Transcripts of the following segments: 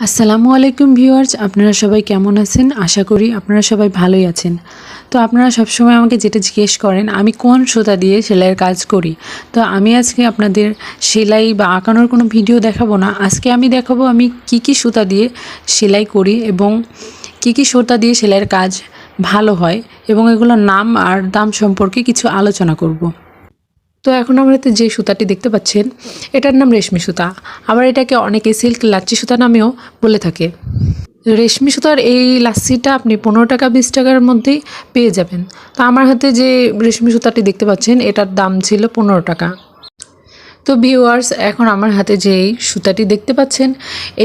আসসালামু আলাইকুম ভিউয়ার্স, আপনারা সবাই কেমন আছেন? আশা করি আপনারা সবাই ভালোই আছেন। তো আপনারা সবসময় আমাকে যেটা জিজ্ঞেস করেন, আমি কোন সুতা দিয়ে সেলাইয়ের কাজ করি? তো আমি আজকে আপনাদের সেলাই বা আঁকানোর কোনো ভিডিও দেখাবো না। আজকে আমি দেখাবো আমি কি কি সুতা দিয়ে সেলাই করি এবং কি কি সুতা দিয়ে সেলাইয়ের কাজ ভালো হয় এবং এগুলোর নাম আর দাম সম্পর্কে কিছু আলোচনা করব। তো এখন আমরা তো যে সুতাটি দেখতে পাচ্ছেন, এটার নাম রেশমি সুতা। আবার এটাকে অনেকে সিল্ক লাচ্ছি সুতা নামেও বলে থাকে। রেশমি সুতার এই লাচ্ছিটা আপনি পনেরো টাকা, বিশ টাকার মধ্যেই পেয়ে যাবেন। তো আমার হাতে যে রেশমি সুতাটি দেখতে পাচ্ছেন, এটার দাম ছিল পনেরো টাকা। তো ভিউয়ার্স, এখন আমার হাতে যে সুতাটি দেখতে পাচ্ছেন,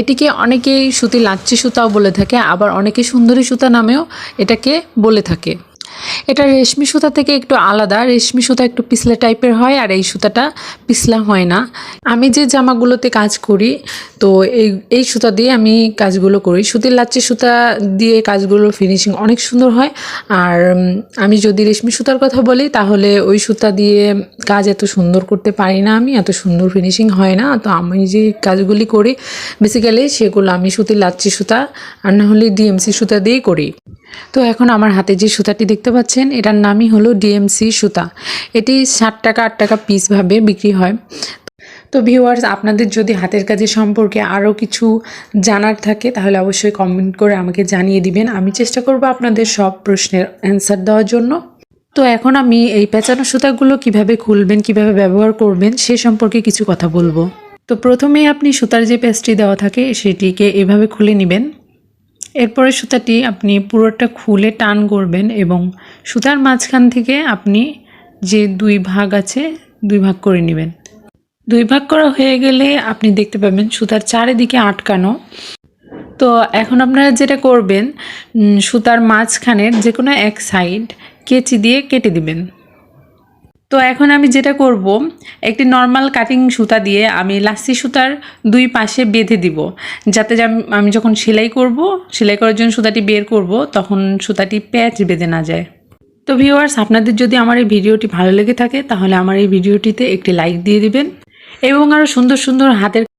এটিকে অনেকেই সুতি লাচ্ছি সুতাও বলে থাকে, আবার অনেকে সুন্দরী সুতা নামেও এটাকে বলে থাকে। এটা রেশমি সুতা থেকে একটু আলাদা। রেশমি সুতা একটু পিছলা টাইপের হয় আর এই সুতাটা পিছলা হয় না। আমি যে জামাগুলোতে কাজ করি, তো এই এই সুতা দিয়ে আমি কাজগুলো করি। সুতির লাচ্ছি সুতা দিয়ে কাজগুলোর ফিনিশিং অনেক সুন্দর হয়। আর আমি যদি রেশমি সুতার কথা বলি, তাহলে ওই সুতা দিয়ে কাজ এত সুন্দর করতে পারি না আমি, এত সুন্দর ফিনিশিং হয় না। তো আমি যে কাজগুলি করি বেসিক্যালি সেগুলো আমি সুতির লাচ্ছি সুতা আর না হলে ডিএমসি সুতা দিয়েই করি। তো এখন আমার হাতে যে সুতাটি দেখতে পাচ্ছেন, এটার নামই হলো ডিএমসি সুতা। এটি ষাট টাকা, আট টাকা পিস ভাবে বিক্রি হয়। তো ভিউয়ার্স আপনাদের যদি হাতের কাজের সম্পর্কে আরও কিছু জানার থাকে, তাহলে অবশ্যই কমেন্ট করে আমাকে জানিয়ে দিবেন। আমি চেষ্টা করব আপনাদের সব প্রশ্নের অ্যান্সার দেওয়ার জন্য। তো এখন আমি এই পেঁচানো সুতাগুলো কীভাবে খুলবেন, কীভাবে ব্যবহার করবেন, সে সম্পর্কে কিছু কথা বলব। তো প্রথমে আপনি সুতার যে পেস্টটি দেওয়া থাকে, সেটিকে এভাবে খুলে নেবেন। এরপরে সুতাটি আপনি পুরোটা খুলে টান করবেন এবং সুতার মাঝখান থেকে আপনি যে দুই ভাগ আছে, দুই ভাগ করে নেবেন। দুই ভাগ করা হয়ে গেলে আপনি দেখতে পাবেন সুতার চারিদিকে আটকানো। তো এখন আপনারা যেটা করবেন সুতার মাঝখানের যে কোনো এক সাইড কেচি দিয়ে কেটে দিবেন। তো এখন আমি যেটা করব, একটি নর্মাল কাটিং সুতা দিয়ে আমি লাস্তি সুতার দুই পাশে বেঁধে দিব, যাতে আমি- যখন সেলাই করব, সেলাই করার জন্য সুতাটি বের করব, তখন সুতাটি প্যাচ বেঁধে না যায়। তো ভিউয়ার্স আপনাদের যদি আমার এই ভিডিওটি ভালো লেগে থাকে, তাহলে আমার এই ভিডিওটিতে একটি লাইক দিয়ে দিবেন এবং আরও সুন্দর সুন্দর হাতের